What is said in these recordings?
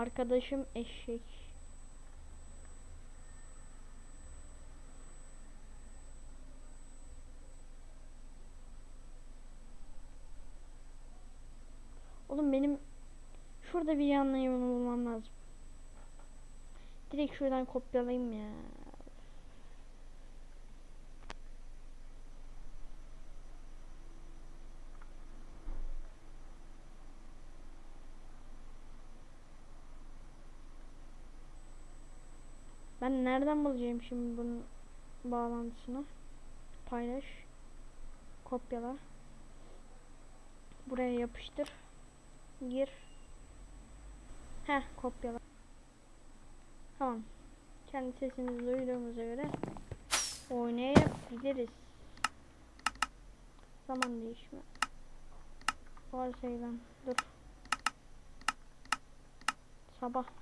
Arkadaşım eşek. Oğlum benim şurada bir yanlı yolunu bulmam lazım. Direkt şuradan kopyalayayım ya. Ben nereden bulacağım şimdi bunun bağlantısını? Paylaş. Kopyala. Buraya yapıştır. Gir. Heh kopyala. Tamam. Kendi sesimizi duyduğumuza göre oynayabiliriz. Zaman değişme. Varsayılan. Dur. Sabah.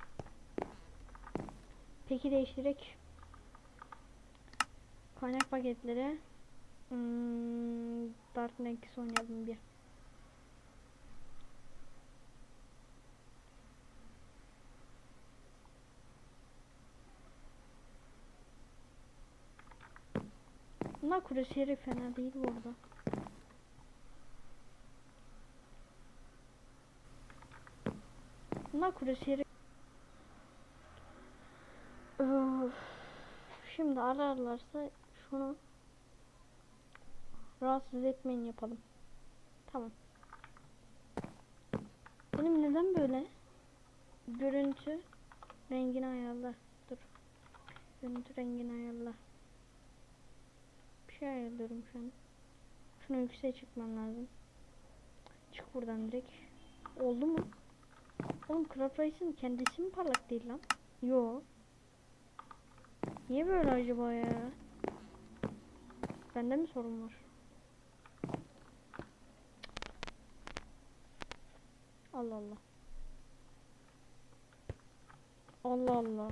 Peki değiştirek. Kaynak paketleri. Hmm, Dark Nexus oynayalım bir. Bunlar kurasiyeri fena değil bu arada. Bunlar kurasiyeri Şimdi ararlarsa şunu rahatsız etmeyin yapalım. Tamam. Benim neden böyle? Görüntü rengini ayarla. Dur. Görüntü rengini ayarla. Bir şey ayarlıyorum şu an. Şunu yükseğe çıkmam lazım. Çık buradan direkt. Oldu mu? Oğlum Crab Rice'ın kendisi mi parlak değil lan? Yo. Niye böyle acaba ya? Bende mi sorun var? Allah Allah. Allah Allah.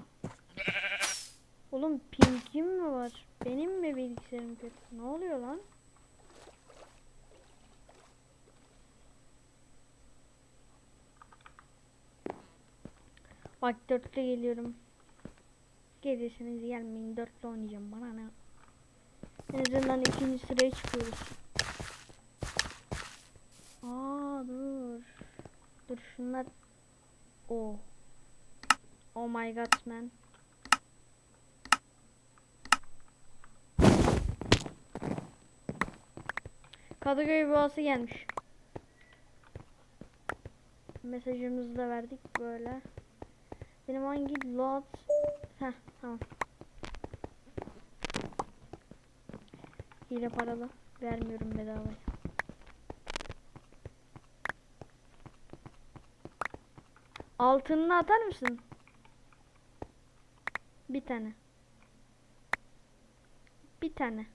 Oğlum pinkim mi var? Benim mi bilgisayarım kötü? Ne oluyor lan? Bak dörtlü geliyorum. Gelirseniz gelmeyin dörtlü oynayacağım bana ne? En azından ikinci sıraya çıkıyoruz. Aa dur. Dur şunlar. O. Oh my god man. Kadıköy boğası gelmiş. Mesajımızı da verdik böyle. Benim hangi lot? Heh tamam. Hile paralı. Vermiyorum bedavaya. Altınını atar mısın? Bir tane. Bir tane.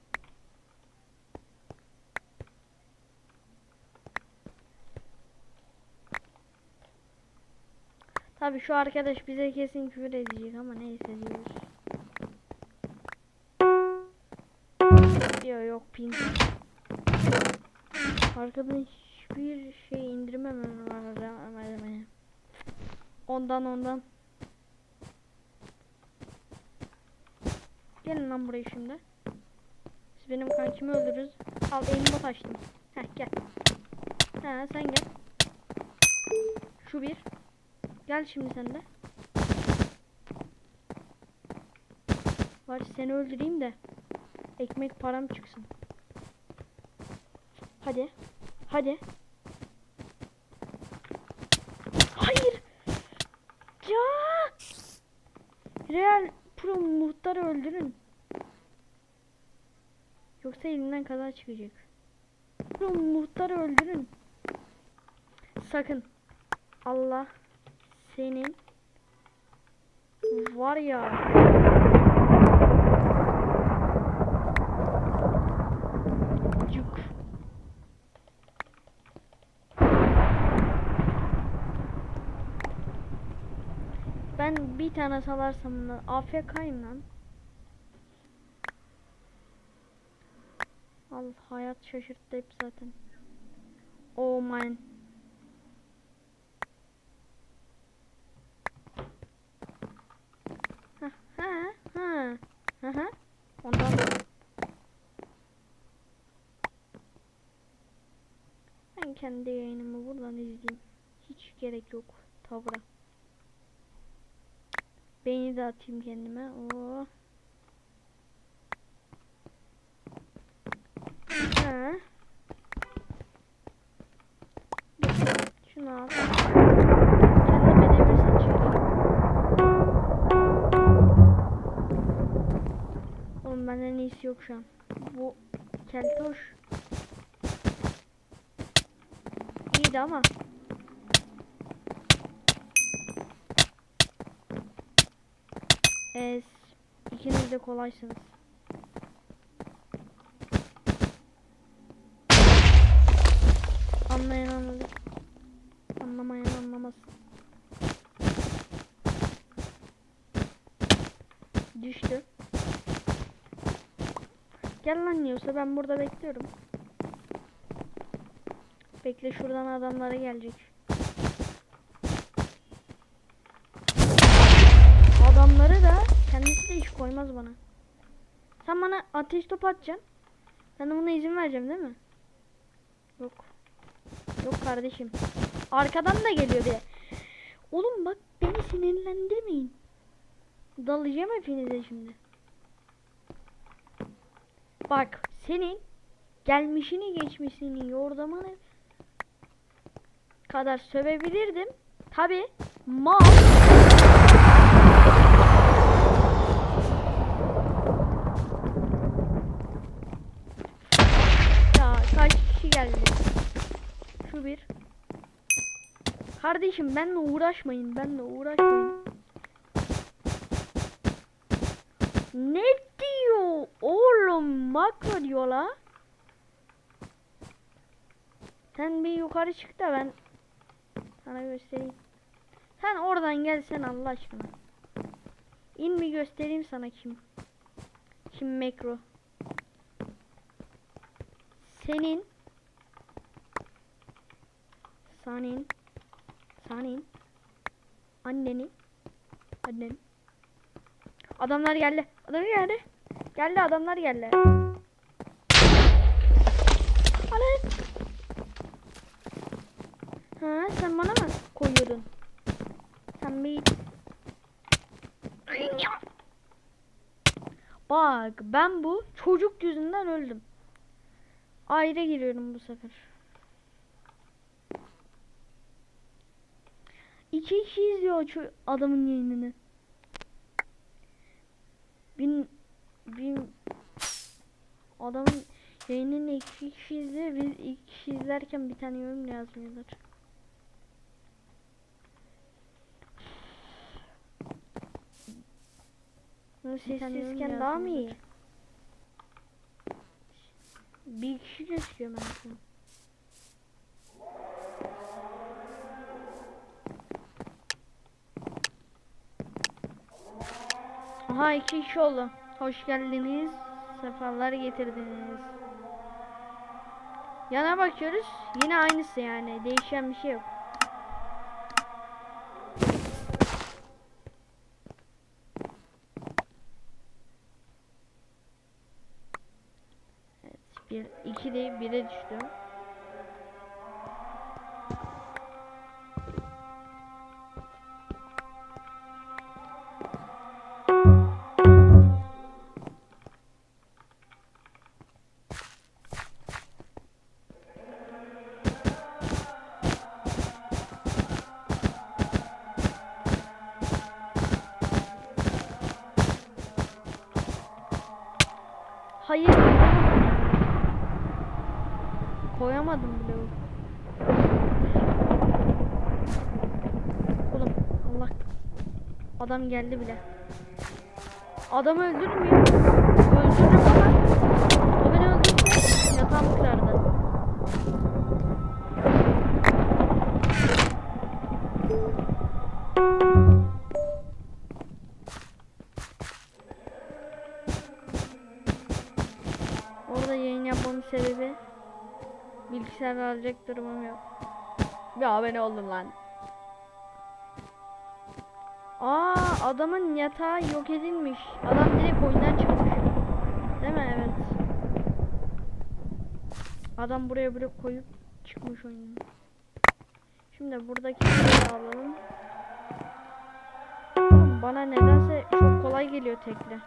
Tabi şu arkadaş bize kesin küfür edecek ama neyse diyoruz. Yok yok pin. Arkadan hiçbir şey indirmemem var. Ondan ondan. Gelin lan buraya şimdi. Siz benim kankimi öldürürüz. Al elimi açtım. Heh gel. Ha sen gel. Şu bir. Gel şimdi sen de. Var seni öldüreyim de ekmek param çıksın. Hadi. Hadi. Hayır. Ya. Real Pro muhtarı öldürün. Yoksa elinden kaza çıkacak. Pro muhtarı öldürün. Sakın. Allah senin var ya. Ben bir tane salarsam da AFK'yım lan. Al hayat şaşırttı hep zaten. Oh man. hı. Ondan da. Ben kendi yayınımı buradan izleyeyim. Hiç gerek yok. Tavra. Beyni de atayım kendime. Oo. Ha. Şunu al. Yok şu an. Bu keltoş. İyiydi ama. Es. İkiniz de kolaysınız. Anlayan anladı. Anlamayan anlamaz. Düştü. Gel lan yiyorsa ben burada bekliyorum. Bekle şuradan adamlara gelecek. Adamları da kendisi de iş koymaz bana. Sen bana ateş topu atacaksın. Ben de buna izin vereceğim değil mi? Yok. Yok kardeşim. Arkadan da geliyor de. Oğlum bak beni sinirlendirmeyin. Dalacağım hepinize şimdi. Bak senin gelmişini geçmişini yordamını kadar sövebilirdim. Tabi mal ya kaç kişi geldi? Şu bir. Kardeşim benle uğraşmayın. Benle uğraşmayın. Ne oğlum makro diyor la. Sen bir yukarı çık da ben sana göstereyim. Sen oradan gelsen Allah aşkına. İn bir göstereyim sana kim. Kim makro. Senin senin senin anneni annen Adamlar geldi. Adamlar geldi. Geldi adamlar geldi. Alet. Ha sen bana mı koyuyordun? Sen bir Bak ben bu çocuk yüzünden öldüm. Ayrı giriyorum bu sefer. İki kişi izliyor şu adamın yayınını. Bin bin adamın yayınını iki kişi izliyor. Biz iki kişi izlerken bir tane yorum yazmıyorlar. Bunu sessizken daha mı iyi? Bir kişi gözüküyor ben. Aha iki kişi oldu. Hoş geldiniz. Sefalar getirdiniz. Yana bakıyoruz. Yine aynısı yani. Değişen bir şey yok. Evet. Bir, iki de bire düştü. Hayır. Koyamadım bile. Oğlum Allah. Adam geldi bile. Adam öldürmüyor. Öldürürüm bilgisayar alacak durumum yok. Bir abone oldum lan. Aa adamın yatağı yok edilmiş. Adam direkt oyundan çıkmış. Değil mi? Evet. Adam buraya buraya koyup çıkmış oyunun. Şimdi buradaki alalım. Bana nedense çok kolay geliyor tekli.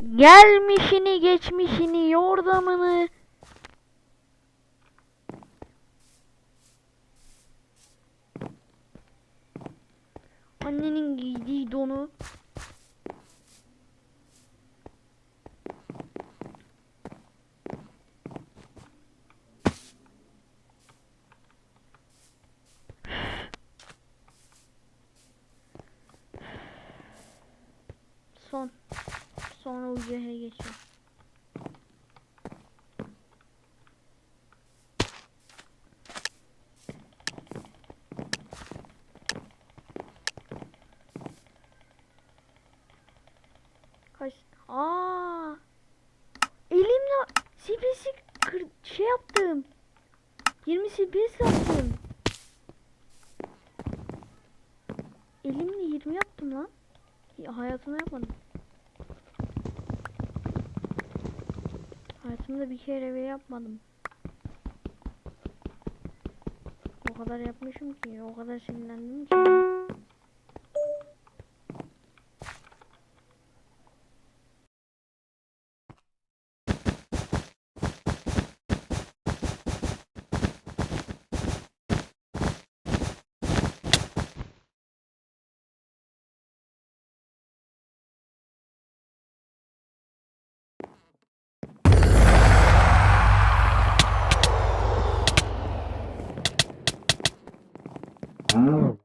Gelmişini geçmişini yordamını. Annenin giydiği donu. Son. Sonra UCH'ye geçiyor. Kaç? Aa! Elimle CPS kır şey yaptım. 20 CPS yaptım. Elimle 20 yaptım lan. Ya, hayatımda yapmadım. Hayatımda bir kere bile yapmadım. O kadar yapmışım ki, o kadar sinirlendim ki. Oh.